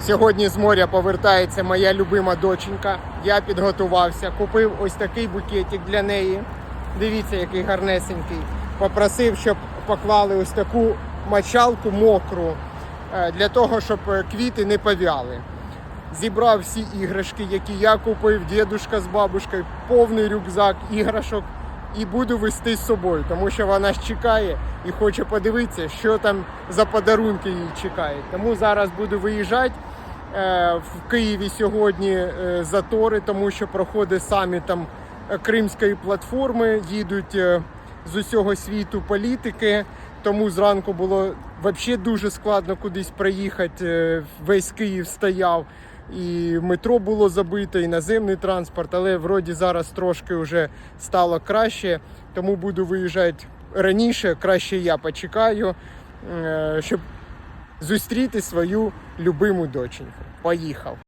Сьогодні з моря повертається моя любима доченька. Я підготувався, купив ось такий букетик для неї. Дивіться, який гарнесенький. Попросив, щоб поклали ось таку мочалку мокру е, для того, щоб е, квіти не повяли. Зібрав всі іграшки, які я купив, дідушка з бабушкою, повний рюкзак іграшок і буду вести з собою, тому що вона ж чекає і хоче подивитися, що там за подарунки її чекають. Тому зараз буду виїжджати. Е, В Києві сьогодні е, затори, тому що проходить саміт там е, Кримської платформи, їдуть з усього світу політики. Тому зранку було взагалі дуже складно кудись проїхати. е, Весь Київ стояв, і метро було забито, і наземний транспорт, але вроді зараз трошки вже стало краще, тому буду виїжджати раніше. Краще я почекаю, е, щоб зустріти свою любиму доченьку. Поїхав.